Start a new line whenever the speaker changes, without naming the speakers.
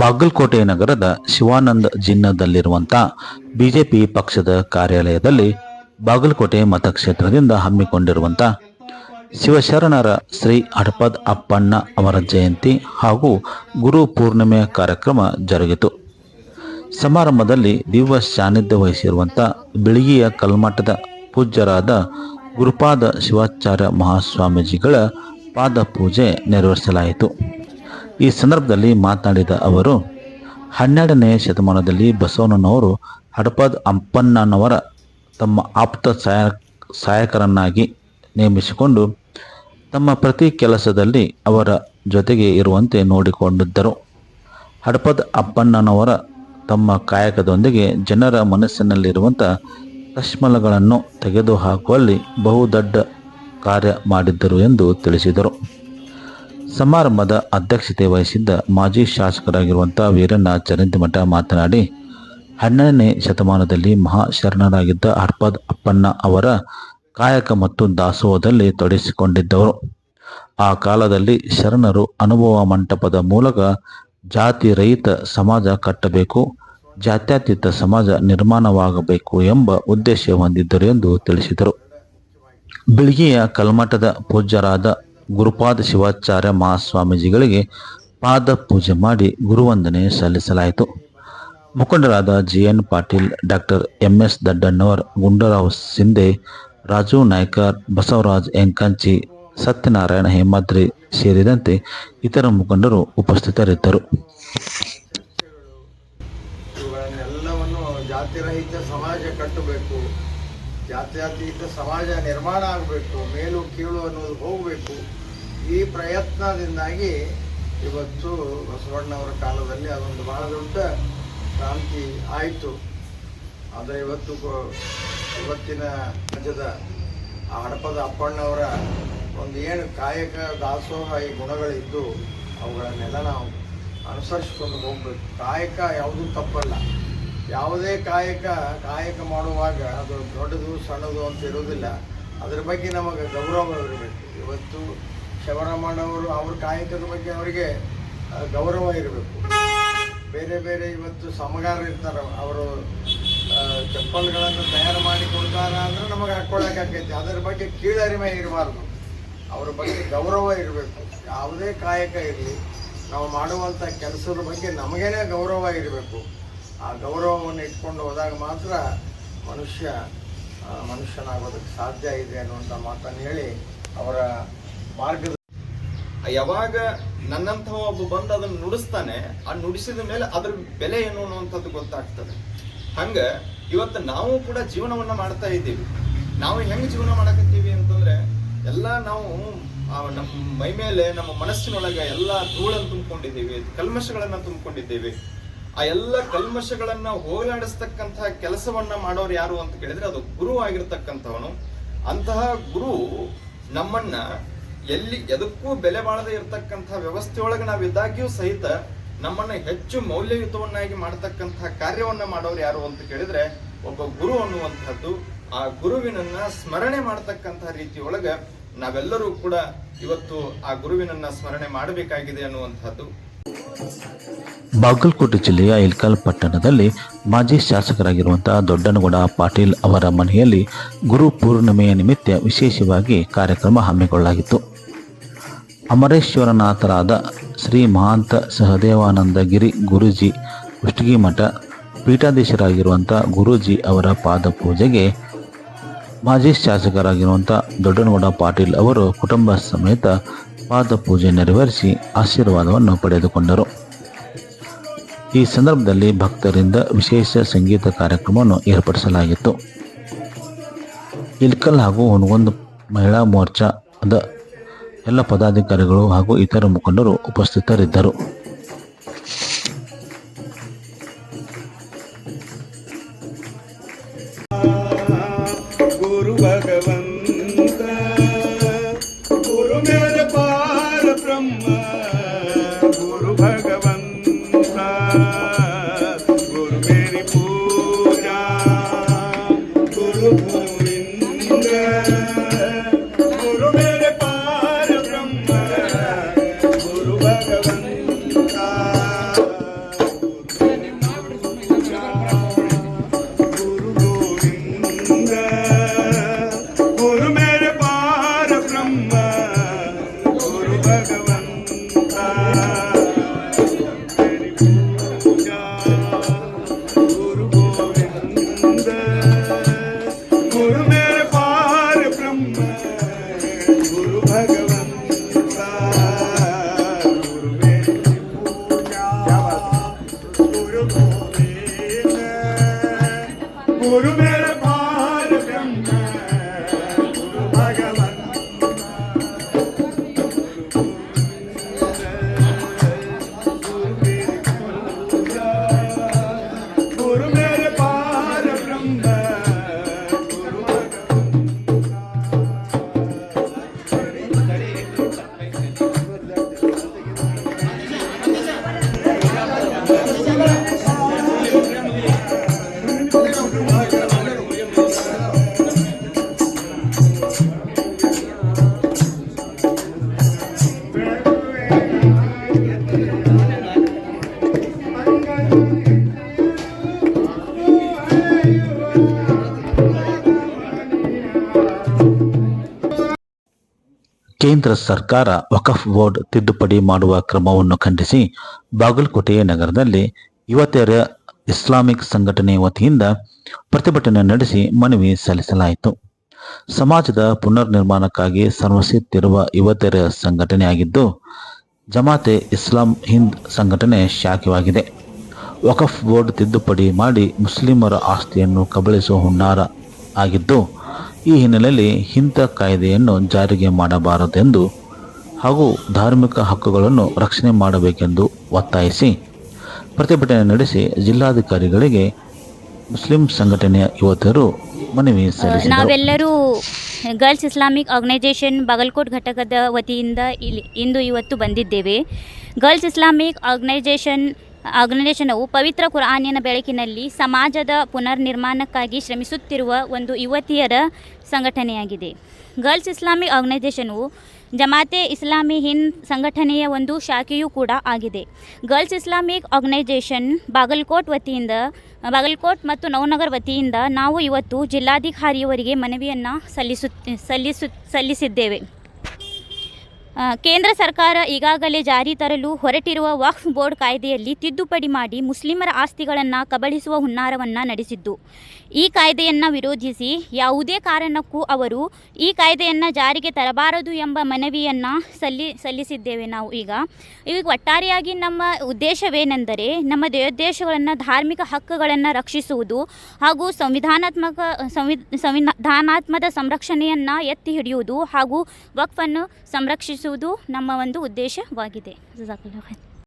ಬಾಗಲಕೋಟೆ ನಗರದ ಶಿವಾನಂದ ಜಿನ್ನದಲ್ಲಿರುವಂತಹ ಬಿಜೆಪಿ ಪಕ್ಷದ ಕಾರ್ಯಾಲಯದಲ್ಲಿ ಬಾಗಲಕೋಟೆ ಮತಕ್ಷೇತ್ರದಿಂದ ಹಮ್ಮಿಕೊಂಡಿರುವಂಥ ಶಿವಶರಣರ ಶ್ರೀ ಹಡಪದ್ ಅಪ್ಪಣ್ಣ ಅವರ ಜಯಂತಿ ಹಾಗೂ ಗುರು ಪೂರ್ಣಿಮೆಯ ಕಾರ್ಯಕ್ರಮ ಜರುಗಿತು. ಸಮಾರಂಭದಲ್ಲಿ ದಿವ್ಯ ಸಾನ್ನಿಧ್ಯ ವಹಿಸಿರುವಂಥ ಬಿಳಿಗಿಯ ಕಲ್ಮಠದ ಪೂಜ್ಯರಾದ ಗುರುಪಾದ ಶಿವಾಚಾರ್ಯ ಮಹಾಸ್ವಾಮೀಜಿಗಳ ಪಾದ ಪೂಜೆ ನೆರವೇರಿಸಲಾಯಿತು. ಈ ಸಂದರ್ಭದಲ್ಲಿ ಮಾತನಾಡಿದ ಅವರು, ಹನ್ನೆರಡನೇ ಶತಮಾನದಲ್ಲಿ ಬಸವಣ್ಣನವರು ಹಡಪದ್ ಅಪ್ಪಣ್ಣನವರ ತಮ್ಮ ಆಪ್ತ ಸಹಾಯ, ಸಹಾಯಕರನ್ನಾಗಿ ನೇಮಿಸಿಕೊಂಡು ತಮ್ಮ ಪ್ರತಿ ಕೆಲಸದಲ್ಲಿ ಅವರ ಜೊತೆಗೆ ಇರುವಂತೆ ನೋಡಿಕೊಂಡಿದ್ದರು. ಹಡಪದ್ ಅಪ್ಪಣ್ಣನವರ ತಮ್ಮ ಕಾಯಕದೊಂದಿಗೆ ಜನರ ಮನಸ್ಸಿನಲ್ಲಿರುವಂಥ ಕಶ್ಮಲಗಳನ್ನು ತೆಗೆದುಹಾಕುವಲ್ಲಿ ಬಹುದೊಡ್ಡ ಕಾರ್ಯ ಮಾಡಿದ್ದರು ಎಂದು ತಿಳಿಸಿದರು. ಸಮಾರಂಭದ ಅಧ್ಯಕ್ಷತೆ ವಹಿಸಿದ್ದ ಮಾಜಿ ಶಾಸಕರಾಗಿರುವಂಥ ವೀರಣ್ಣ ಚರಂತಿಮಠ ಮಾತನಾಡಿ, ಹನ್ನೆರಡನೇ ಶತಮಾನದಲ್ಲಿ ಮಹಾಶರಣರಾಗಿದ್ದ ಅರ್ಪದ್ ಅಪ್ಪಣ್ಣ ಅವರ ಕಾಯಕ ಮತ್ತು ದಾಸೋಹದಲ್ಲಿ ತೊಡಗಿಸಿಕೊಂಡಿದ್ದವರು. ಆ ಕಾಲದಲ್ಲಿ ಶರಣರು ಅನುಭವ ಮಂಟಪದ ಮೂಲಕ ಜಾತಿ ರಹಿತ ಸಮಾಜ ಕಟ್ಟಬೇಕು, ಜಾತ್ಯತೀತ ಸಮಾಜ ನಿರ್ಮಾಣವಾಗಬೇಕು ಎಂಬ ಉದ್ದೇಶ ಹೊಂದಿದ್ದರು ಎಂದು ತಿಳಿಸಿದರು. ಬೆಳಗಿಯ ಕಲ್ಮಠದ ಪೂಜ್ಯರಾದ ಗುರುಪಾದ ಶಿವಾಚಾರ್ಯ ಮಹಾಸ್ವಾಮೀಜಿಗಳಿಗೆ ಪಾದ ಪೂಜೆ ಮಾಡಿ ಗುರುವಂದನೆ ಸಲ್ಲಿಸಲಾಯಿತು. ಮುಖಂಡರಾದ G N Patil, doctor M S Daddannavar, Gundarao Sindhe, Raju Naikar, Basavaraj Enkanchi, Satyanarayana Hemadri ಸೇರಿದಂತೆ ಇತರ ಮುಖಂಡರು ಉಪಸ್ಥಿತರಿದ್ದರು.
ಜಾತಿರಹಿತ ಸಮಾಜ ಕಟ್ಟಬೇಕು. ಜಾತ್ಯಾತೀತ ಸಮಾಜ ನಿರ್ಮಾಣ ಆಗಬೇಕು. ಮೇಲು, ಕೀಳು ಅನ್ನೋದು ಹೋಗಬೇಕು. ಈ ಪ್ರಯತ್ನದಿಂದಾಗಿ ಇವತ್ತು ಬಸವಣ್ಣವರ ಕಾಲದಲ್ಲಿ ಅದೊಂದು ಬಹಳ ದೊಡ್ಡ ಕ್ರಾಂತಿ ಆಯಿತು. ಆದರೆ ಇವತ್ತು ಇವತ್ತಿನ ರಾಜ್ಯದ ಆ ಹಡಪದ ಅಪ್ಪಣ್ಣವರ ಒಂದು ಏನು ಕಾಯಕ ದಾಸೋಹ ಈ ಗುಣಗಳಿದ್ದು ಅವುಗಳನ್ನೆಲ್ಲ ನಾವು ಅನುಸರಿಸ್ಕೊಂಡು ಹೋಗ್ಬೇಕು. ಕಾಯಕ ಯಾವುದೂ ತಪ್ಪಲ್ಲ. ಯಾವುದೇ ಕಾಯಕ ಕಾಯಕ ಮಾಡುವಾಗ ಅದು ದೊಡ್ಡದು ಸಣ್ಣದು ಅಂತ ಇರೋದಿಲ್ಲ ಅದ್ರ ಬಗ್ಗೆ ನಮಗೆ ಗೌರವ ಇರಬೇಕು. ಇವತ್ತು ಶಬರಮ್ಮನವರು ಅವ್ರ ಕಾಯಕದ ಬಗ್ಗೆ ಅವರಿಗೆ ಗೌರವ ಇರಬೇಕು. ಬೇರೆ ಬೇರೆ ಇವತ್ತು ಸಮಗಾರ ಇರ್ತಾರೆ, ಅವರು ಚಪ್ಪಲ್ಗಳನ್ನು ತಯಾರು ಮಾಡಿ ಕೊಡ್ತಾರ ಅಂದ್ರೆ ನಮಗೆ ಹಾಕ್ಕೊಳಕ್ಕಾಗೈತಿ ಅದರ ಬಗ್ಗೆ ಕೀಳರಿಮೆ ಇರಬಾರ್ದು. ಅವ್ರ ಬಗ್ಗೆ ಗೌರವ ಇರಬೇಕು. ಯಾವುದೇ ಕಾಯಕ ಇರಲಿ, ನಾವು ಮಾಡುವಂಥ ಕೆಲಸದ ಬಗ್ಗೆ ನಮಗೇನೆ ಗೌರವ ಇರಬೇಕು. ಆ ಗೌರವವನ್ನು ಇಟ್ಕೊಂಡು ಹೋದಾಗ ಮಾತ್ರ ಮನುಷ್ಯ ಮನುಷ್ಯನಾಗೋದಕ್ಕೆ ಸಾಧ್ಯ ಇದೆ ಅನ್ನುವಂಥ ಮಾತನ್ನು ಹೇಳಿ ಅವರ ಮಾರ್ಗದ
ಯಾವಾಗ ನನ್ನಂತಹ ಒಬ್ಬ ಬಂದು ಅದನ್ನ ನುಡಿಸ್ತಾನೆ, ಆ ನುಡಿಸಿದ ಮೇಲೆ ಅದ್ರ ಬೆಲೆ ಏನು ಅನ್ನುವಂಥದ್ದು ಗೊತ್ತಾಗ್ತದೆ. ಹಂಗ ಇವತ್ತು ನಾವು ಕೂಡ ಜೀವನವನ್ನ ಮಾಡ್ತಾ ಇದ್ದೀವಿ. ನಾವು ಹೆಂಗೆ ಜೀವನ ಮಾಡಕತ್ತೀವಿ ಅಂತಂದ್ರೆ, ಎಲ್ಲ ನಾವು ನಮ್ಮ ಮೈ ಮೇಲೆ, ನಮ್ಮ ಮನಸ್ಸಿನೊಳಗೆ ಎಲ್ಲ ಧೂಳನ್ನು ತುಂಬಿಕೊಂಡಿದ್ದೀವಿ, ಕಲ್ಮಶಗಳನ್ನ ತುಂಬಿಕೊಂಡಿದ್ದೀವಿ. ಆ ಎಲ್ಲ ಕಲ್ಮಶಗಳನ್ನ ಹೋಗಲಾಡಿಸ್ತಕ್ಕಂತಹ ಕೆಲಸವನ್ನ ಮಾಡೋರು ಯಾರು ಅಂತ ಕೇಳಿದ್ರೆ ಅದು ಗುರು ಆಗಿರ್ತಕ್ಕಂಥವನು. ಅಂತಹ ಗುರು ನಮ್ಮನ್ನ ಎಲ್ಲಿ ಎದಕ್ಕೂ ಬೆಲೆ ಬಾಳದೆ ಇರತಕ್ಕಂಥ ವ್ಯವಸ್ಥೆಯೊಳಗೆ ನಾವು ಇದ್ದಾಗ್ಯೂ ಸಹಿತ ನಮ್ಮನ್ನ ಹೆಚ್ಚು ಮೌಲ್ಯಯುತವನ್ನಾಗಿ ಮಾಡತಕ್ಕಂತಹ ಕಾರ್ಯವನ್ನ ಮಾಡೋರು ಯಾರು ಅಂತ ಕೇಳಿದ್ರೆ ಒಬ್ಬ ಗುರು ಅನ್ನುವಂಥದ್ದು, ಆ ಗುರುವಿನನ್ನ ಸ್ಮರಣೆ ಮಾಡತಕ್ಕಂತಹ ರೀತಿಯೊಳಗೆ ನಾವೆಲ್ಲರೂ ಕೂಡ ಇವತ್ತು ಆ ಗುರುವಿನನ್ನ ಸ್ಮರಣೆ ಮಾಡಬೇಕಾಗಿದೆ ಅನ್ನುವಂಥದ್ದು.
ಬಾಗಲಕೋಟೆ ಜಿಲ್ಲೆಯ ಇಲ್ಕಲ್ ಪಟ್ಟಣದಲ್ಲಿ ಮಾಜಿ ಶಾಸಕರಾಗಿರುವಂತಹ ದೊಡ್ಡನಗೌಡ ಪಾಟೀಲ್ ಅವರ ಮನೆಯಲ್ಲಿ ಗುರು ಪೂರ್ಣಿಮೆಯ ನಿಮಿತ್ತ ವಿಶೇಷವಾಗಿ ಕಾರ್ಯಕ್ರಮ ಹಮ್ಮಿಕೊಳ್ಳಲಾಗಿತ್ತು. ಅಮರೇಶ್ವರನಾಥರಾದ ಶ್ರೀ ಮಹಾಂತ ಸಹದೇವಾನಂದಗಿರಿ ಗುರುಜಿ ಕುಷ್ಟಗಿ ಮಠ ಪೀಠಾಧೀಶರಾಗಿರುವಂಥ ಗುರೂಜಿ ಅವರ ಪಾದ ಪೂಜೆಗೆ ಮಾಜಿ ಶಾಸಕರಾಗಿರುವಂಥ ದೊಡ್ಡನಗೌಡ ಪಾಟೀಲ್ ಅವರು ಕುಟುಂಬ ಸಮೇತ ಪಾದ ಪೂಜೆ ನೆರವೇರಿಸಿ ಆಶೀರ್ವಾದವನ್ನು ಪಡೆದುಕೊಂಡರು. ಈ ಸಂದರ್ಭದಲ್ಲಿ ಭಕ್ತರಿಂದ ವಿಶೇಷ ಸಂಗೀತ ಕಾರ್ಯಕ್ರಮವನ್ನು ಏರ್ಪಡಿಸಲಾಗಿತ್ತು. ಇಲ್ಕಲ್ ಹಾಗೂ ಒಂದು ಮಹಿಳಾ ಮೋರ್ಚಾದ ಎಲ್ಲ ಪದಾಧಿಕಾರಿಗಳು ಹಾಗೂ ಇತರ ಮುಖಂಡರು ಉಪಸ್ಥಿತರಿದ್ದರು.
orgulho meu.
ಕೇಂದ್ರ ಸರ್ಕಾರ ವಕಫ್ ಬೋರ್ಡ್ ತಿದ್ದುಪಡಿ ಮಾಡುವ ಕ್ರಮವನ್ನು ಖಂಡಿಸಿ ಬಾಗಲಕೋಟೆ ನಗರದಲ್ಲಿ ಯುವತಿಯರ ಇಸ್ಲಾಮಿಕ್ ಸಂಘಟನೆ ವತಿಯಿಂದ ಪ್ರತಿಭಟನೆ ನಡೆಸಿ ಮನವಿ ಸಲ್ಲಿಸಲಾಯಿತು. ಸಮಾಜದ ಪುನರ್ ನಿರ್ಮಾಣಕ್ಕಾಗಿ ಶ್ರಮಿಸುತ್ತಿರುವ ಯುವತಿಯರ ಸಂಘಟನೆಯಾಗಿದ್ದು, ಜಮಾತೆ ಇಸ್ಲಾಂ ಹಿಂದ್ ಸಂಘಟನೆ ಶಾಖೆಯಾಗಿದೆ. ವಕಫ್ ಬೋರ್ಡ್ ತಿದ್ದುಪಡಿ ಮಾಡಿ ಮುಸ್ಲಿಮರ ಆಸ್ತಿಯನ್ನು ಕಬಳಿಸುವ ಹುನ್ನಾರ ಆಗಿದ್ದು ಈ ಹಿನ್ನೆಲೆಯಲ್ಲಿ ಇಂಥ ಕಾಯ್ದೆಯನ್ನು ಜಾರಿಗೆ ಮಾಡಬಾರದೆಂದು ಹಾಗೂ ಧಾರ್ಮಿಕ ಹಕ್ಕುಗಳನ್ನು ರಕ್ಷಣೆ ಮಾಡಬೇಕೆಂದು ಒತ್ತಾಯಿಸಿ ಪ್ರತಿಭಟನೆ ನಡೆಸಿ ಜಿಲ್ಲಾಧಿಕಾರಿಗಳಿಗೆ ಮುಸ್ಲಿಂ ಸಂಘಟನೆಯ ಯುವತಿಯರು ಮನವಿ ಸಲ್ಲಿಸಿದರು.
ನಾವೆಲ್ಲರೂ ಗರ್ಲ್ಸ್ ಇಸ್ಲಾಮಿಕ್ ಆರ್ಗನೈಜೇಷನ್ ಬಾಗಲಕೋಟ್ ಘಟಕದ ವತಿಯಿಂದ ಇಲ್ಲಿ ಇಂದು ಇವತ್ತು ಬಂದಿದ್ದೇವೆ. ಗರ್ಲ್ಸ್ ಇಸ್ಲಾಮಿಕ್ ಆರ್ಗನೈಜೇಷನ್ ಆರ್ಗನೈಜೇಷನವು ಪವಿತ್ರ ಕುರಾನಿನ ಬೆಳಕಿನಲ್ಲಿ ಸಮಾಜದ ಪುನರ್ ನಿರ್ಮಾಣಕ್ಕಾಗಿ ಶ್ರಮಿಸುತ್ತಿರುವ ಒಂದು ಯುವತಿಯರ ಸಂಘಟನೆಯಾಗಿದೆ. ಗರ್ಲ್ಸ್ ಇಸ್ಲಾಮಿಕ್ ಆರ್ಗನೈಜೇಷನು ಜಮಾತೆ ಇಸ್ಲಾಮಿ ಹಿಂದ್ ಸಂಘಟನೆಯ ಒಂದು ಶಾಖೆಯೂ ಕೂಡ ಆಗಿದೆ. ಗರ್ಲ್ಸ್ ಇಸ್ಲಾಮಿಕ್ ಆರ್ಗನೈಸೇಷನ್ ಬಾಗಲ್ಕೋಟ್ ವತಿಯಿಂದ, ಬಾಗಲ್ಕೋಟ್ ಮತ್ತು ನವನಗರ್ ವತಿಯಿಂದ ನಾವು ಇವತ್ತು ಜಿಲ್ಲಾಧಿಕಾರಿಯವರಿಗೆ ಮನವಿಯನ್ನು ಸಲ್ಲಿಸು ಸಲ್ಲಿಸು, ಸಲ್ಲಿಸಿದ್ದೇವೆ. ಕೇಂದ್ರ ಸರ್ಕಾರ ಈಗಾಗಲೇ ಜಾರಿ ತರಲು ಹೊರಟಿರುವ ವಕ್ಫ್ ಬೋರ್ಡ್ ಕಾಯ್ದೆಯಲ್ಲಿ ತಿದ್ದುಪಡಿ ಮಾಡಿ ಮುಸ್ಲಿಮರ ಆಸ್ತಿಗಳನ್ನು ಕಬಳಿಸುವ ಹುನ್ನಾರವನ್ನು ನಡೆಸಿದ್ದು. ಈ ಕಾಯ್ದೆಯನ್ನು ವಿರೋಧಿಸಿ ಯಾವುದೇ ಕಾರಣಕ್ಕೂ ಅವರು ಈ ಕಾಯ್ದೆಯನ್ನು ಜಾರಿಗೆ ತರಬಾರದು ಎಂಬ ಮನವಿಯನ್ನು ಸಲ್ಲಿ, ಸಲ್ಲಿಸಿದ್ದೇವೆ ನಾವು ಈಗ. ಈಗ ಒಟ್ಟಾರೆಯಾಗಿ ನಮ್ಮ ಉದ್ದೇಶವೇನೆಂದರೆ ನಮ್ಮ ದೇಶಗಳನ್ನು ಧಾರ್ಮಿಕ ಹಕ್ಕುಗಳನ್ನು ರಕ್ಷಿಸುವುದು ಹಾಗೂ ಸಂವಿಧಾನಾತ್ಮಕ, ಸಂವಿ, ಸಂವಿಧಾನಾತ್ಮದ ಸಂರಕ್ಷಣೆಯನ್ನು ಎತ್ತಿ ಹಿಡಿಯುವುದು ಹಾಗೂ ವಕ್ಫನ್ನು ಸಂರಕ್ಷಿಸುವುದು ನಮ್ಮ ಒಂದು ಉದ್ದೇಶವಾಗಿದೆ.